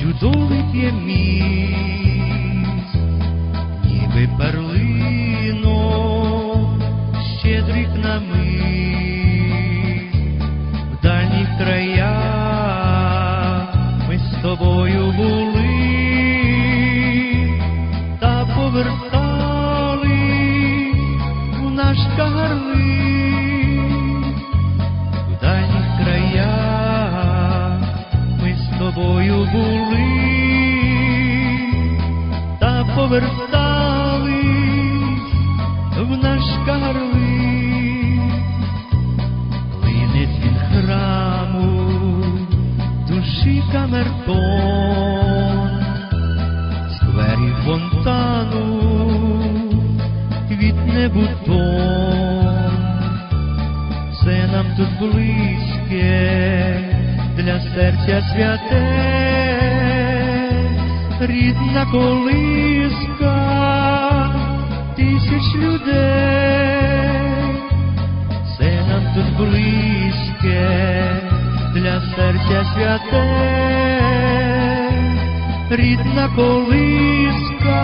чудових є міст, ніби перлино щедрих намист, в дальніх краях ми з тобою були та повертали у наш кагарлик були та повертались в наш карлик. Лине дзвін храму, душі камертон, сквері фонтану, квітне бутон. Все нам тут близьке, для серця святе, рідна колиска тисяч людей. Все нам тут близьке, для серця святе, рідна колиска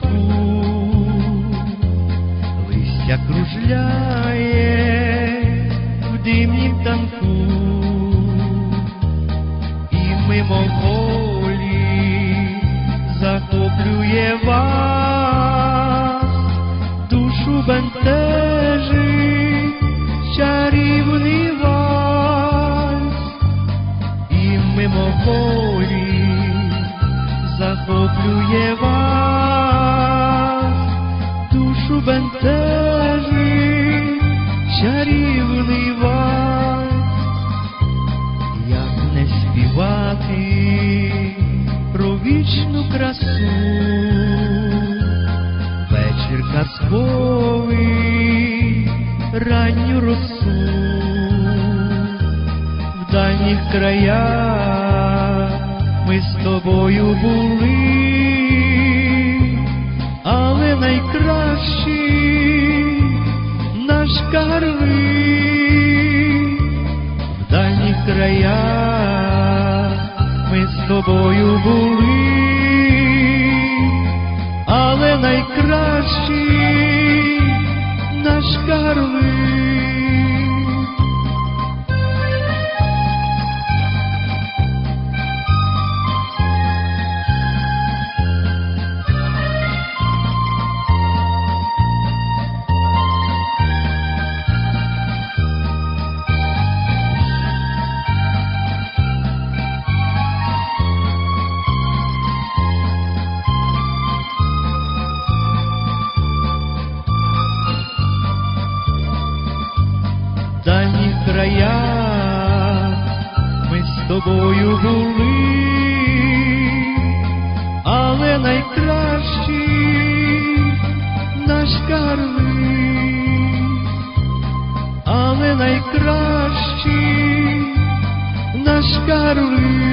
парку, листя кружляє в димнім танку, і мимоволі захоплює вас, душу бентежить чарівний вальс. І мимоволі захоплює вас, бентежить чарівний вальс. як не співати про вічну красу, вечір казковий, ранню росу. В дальніх краях ми з тобою були, найкращий наш карлик. В дальніх краях ми з тобою були, але найкращий тобою були, але найкращі наш карли, але найкращі наш карлик